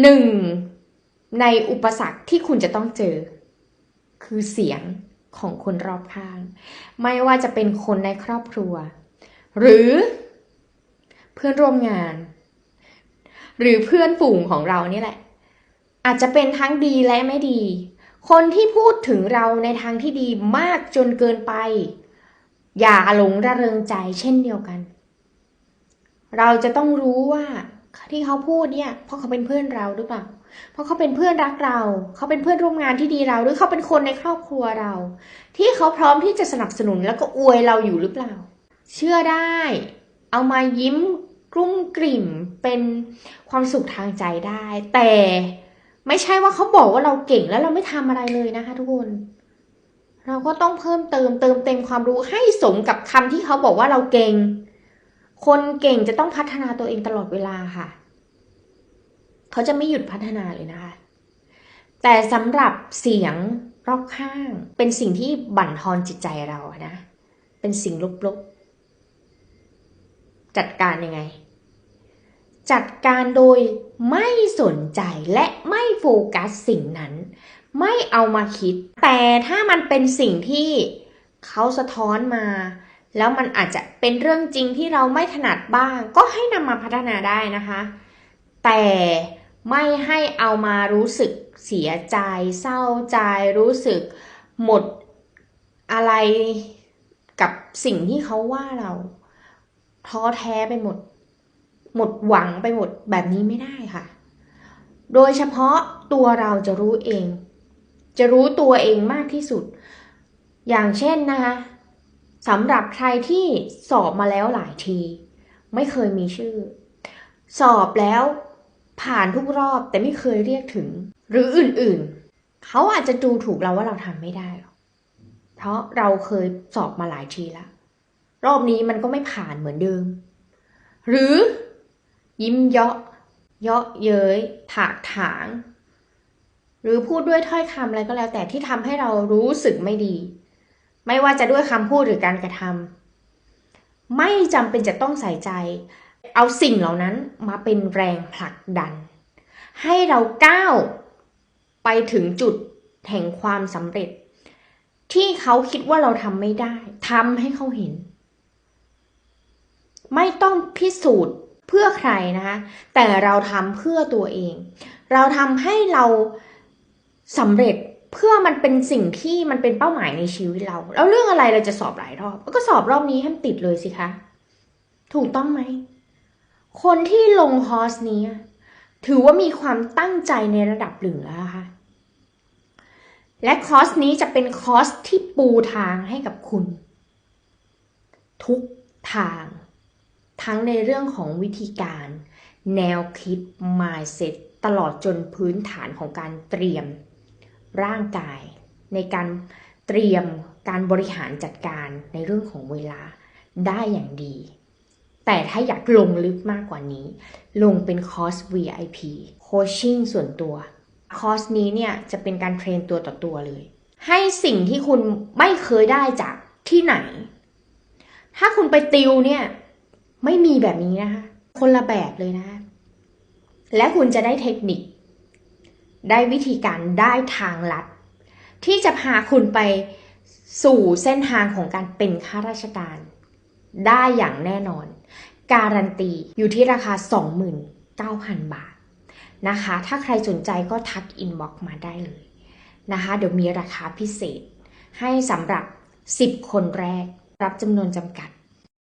หนึ่งในอุปสรรคที่คุณจะต้องเจอ คือเสียงของคนรอบข้าง ไม่ว่าจะเป็นคนในครอบครัว หรือเพื่อนร่วมงาน หรือเพื่อนฝูงของเรานี่แหละ อาจจะเป็นทั้งดีและไม่ดี คนที่พูดถึงเราในทางที่ดีมากจนเกินไป อย่าหลงระเริงใจเช่นเดียวกัน เราจะต้องรู้ว่า ที่เขาพูดเนี่ยเพราะเขาเป็นเพื่อนเราหรือเปล่า เพราะเขาเป็นเพื่อนรักเรา เขาเป็นเพื่อนร่วมงานที่ดีเราหรือเขาเป็นคนในครอบครัวเรา ที่เขาพร้อมที่จะสนับสนุนแล้วก็อวยเราอยู่หรือเปล่า เชื่อได้ เอามายิ้มกลุ้มกลิ่มเป็นความสุขทางใจได้ แต่ไม่ใช่ว่าเขาบอกว่าเราเก่งแล้วเราไม่ทำอะไรเลยนะคะ ทุกคนเราก็ต้องเพิ่มเติมเติมเต็มความรู้ให้สมกับคำที่เขาบอกว่าเราเก่ง คนเก่งจะต้องพัฒนาตัวเองตลอดเวลาค่ะ เขาจะไม่หยุดพัฒนาเลยนะคะ แต่สำหรับเสียงรอบข้าง เป็นสิ่งที่บั่นทอนจิตใจเราอะนะ เป็นสิ่งลบๆ จัดการยังไง จัดการโดยไม่สนใจและไม่โฟกัสสิ่งนั้น ไม่เอามาคิด แต่ถ้ามันเป็นสิ่งที่เขาสะท้อนมา แล้วมันอาจจะเป็นเรื่องจริงที่เราไม่ถนัดบ้าง ก็ให้นำมาพัฒนาได้นะคะ แต่ไม่ให้เอามารู้สึกเสียใจ เศร้าใจ รู้สึกหมดอะไรกับสิ่งที่เขาว่าเราท้อแท้ไปหมด หมดหวังไปหมดแบบนี้ไม่ได้ค่ะ โดยเฉพาะตัวเราจะรู้เอง จะรู้ตัวเองมากที่สุด อย่างเช่นนะคะ สำหรับใครที่สอบมาแล้วหลายที ไม่เคยมีชื่อ สอบแล้วผ่านทุกรอบแต่ไม่เคยเรียกถึง หรืออื่นๆ เขาอาจจะดูถูกเราว่าเราทำไม่ได้หรอกเพราะเราเคยสอบมาหลายทีแล้วรอบนี้มันก็ไม่ผ่านเหมือนเดิม หรือ ยิ้มเยาะเยาะเย้ยถากถาง หรือพูดด้วยถ้อยคำอะไรก็แล้วแต่ที่ทำให้เรารู้สึกไม่ดี ไม่ว่าจะด้วยคำพูดหรือการกระทำไม่จำเป็นจะต้องใส่ใจ เอาสิ่งเหล่านั้นมาเป็นแรงผลักดัน ให้เราก้าวไปถึงจุดแห่งความสำเร็จ ที่เขาคิดว่าเราทำไม่ได้ทำให้เขาเห็น ไม่ต้องพิสูจน์เพื่อใครนะคะแต่เราทำเพื่อตัวเอง เราทำให้เราสำเร็จ เพื่อมันเป็นสิ่งที่มันเป็นเป้าหมายในชีวิตเรา แล้วเรื่องอะไรเราจะสอบหลายรอบก็สอบรอบนี้ให้มันติดเลยสิคะ ถูกต้องไหม คนที่ลงคอร์สนี้ ถือว่ามีความตั้งใจในระดับหนึ่งแล้วค่ะ และคอร์สนี้จะเป็นคอร์สที่ปูทางให้กับคุณ ทุกทาง ทั้งในเรื่องของวิธีการ แนวคิด mindset ตลอดจนพื้นฐานของการเตรียม ร่างกาย ในการเตรียมการบริหารจัดการในเรื่องของเวลาได้อย่างดี แต่ถ้าอยากลงลึกมากกว่านี้ ลงเป็นคอร์ส VIP โคชชิ่งส่วนตัว คอร์สนี้เนี่ยจะเป็นการเทรนตัวต่อตัวเลย ให้สิ่งที่คุณไม่เคยได้จากที่ไหน ถ้าคุณไปติวเนี่ยไม่มีแบบนี้นะคะ คนละแบบเลยนะคะและคุณจะได้เทคนิค ได้วิธีการได้ทางลัด ที่จะพาคุณไปสู่เส้นทางของการเป็นข้าราชการ ได้อย่างแน่นอน การันตีอยู่ที่ราคา 29,000 บาทนะคะ ถ้าใครสนใจก็ทักอินบ็อกมาได้เลยนะคะ เดี๋ยวมีราคาพิเศษให้สำหรับ 10 คนแรกรับจำนวนจำกัด